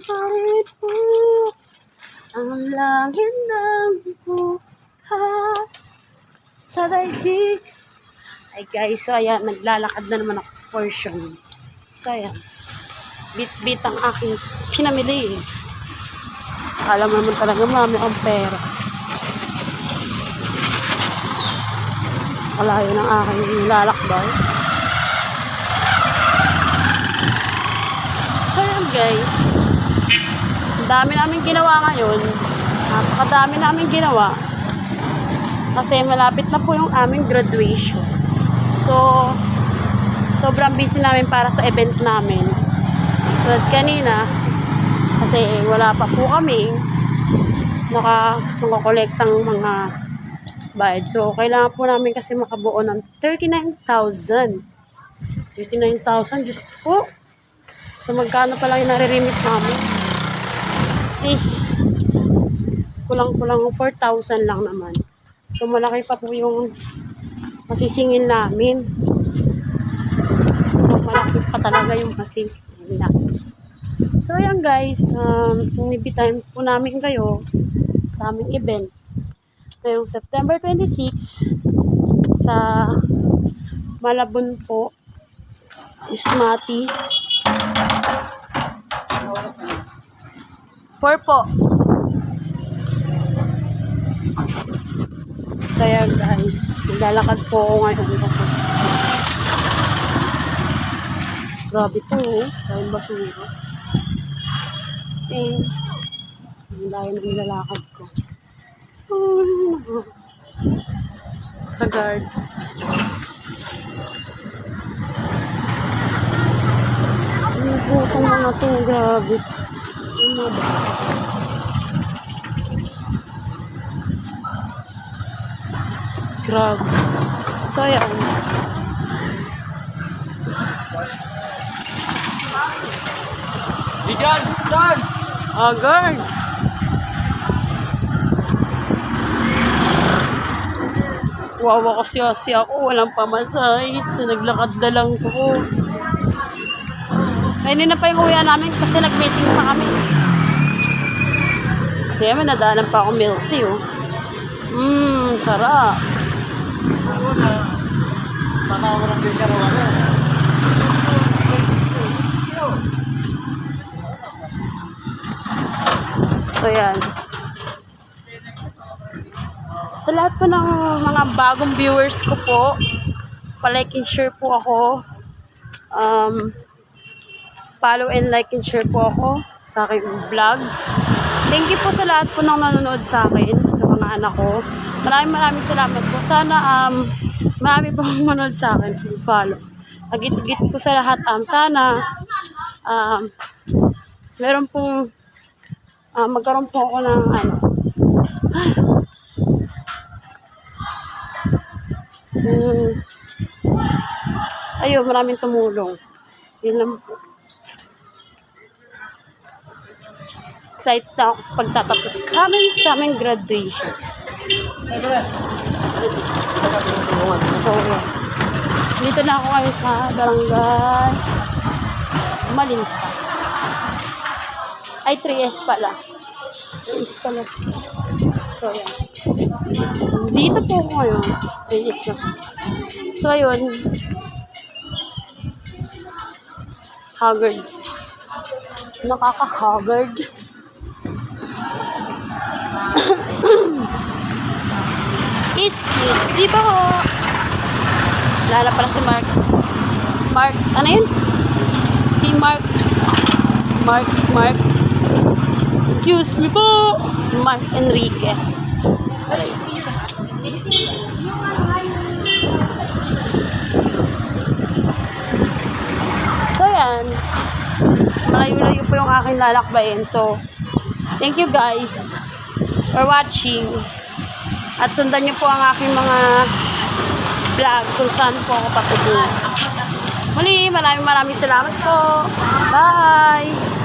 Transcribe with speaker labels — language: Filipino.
Speaker 1: pa rin po ang langit ng bukas sa daigdig. Ay guys, so ayan, naglalakad na naman ako portion. So ayan, bit-bit ang aking pinamili. Akala mo naman talaga mami ang pera. Kalayo ng aking lalakbay. So yun guys, dami namin ginawa ngayon. Napakadami namin ginawa. Kasi malapit na po yung aming graduation. So, sobrang busy namin para sa event namin. So, kanina, kasi wala pa po kami naka nakakolektang mga bayad. So, kailangan po namin kasi makabuo ng 39,000. 39,000, Diyos po. So, magkano pa lang yung nare-remit namin? Is, kulang-kulang 4,000 lang naman. So, malaki pa po yung masisingin namin. So, malaki pa talaga yung masisingin namin. So, ayan guys, um, inibitahin po namin kayo sa aming event ngayong September 26 sa Malabon po, Ismati. Four po. So, ayan guys, naglalakad po ako ngayon kasi grabe to, oh. Dahil basura. Eh, ang dahil ng nilalakad ko. Oh, sa guard. Ang putong mga to, grabe. Mga. Grabe. So, ayan.
Speaker 2: Diyan! Diyan!
Speaker 1: Ah, guard. Wawa kasi kasi ako, walang pamasay. So, naglakad na lang ko. Ngayon na pa yung uya namin kasi nag-meeting pa kami. Kasi yaman, nadaanan pa ako milk tea, oh. Mmm, sarap. So, yan. Sa lahat po ng mga bagong viewers ko po, palike and share po ako. Um, follow and like and share po ako sa aking vlog. Thank you po sa lahat po ng nanonood sa akin, sa mga anak ko. Maraming maraming salamat po. Sana um, marami po manood sa akin, follow. Agit-agit po sa lahat. Um, sana um, meron pong ah magkaroon po ako ng ano. Hmm. Ayun, maraming tumulong. Yun lang po. Excited na ako sa pagtatapos sa amin, sa aming graduation. So. Dito na ako ngayon sa barangay Malinta. Ay, 3S pala. 3S pala. So, yan. Dito po ako ngayon. 3S na. So, ayun. Haggard. Nakaka-haggard. Excuse me po. Lala pala si Mark. Mark, ano yun? Si Mark. Mark, Mark. Excuse me po. Mark Enriquez. So, yan. Malayo-layo po yung aking lalakbayin. So, thank you guys for watching. At sundan niyo po ang aking mga vlog kung saan po ako papupunta. Muli, maraming maraming salamat po. Bye!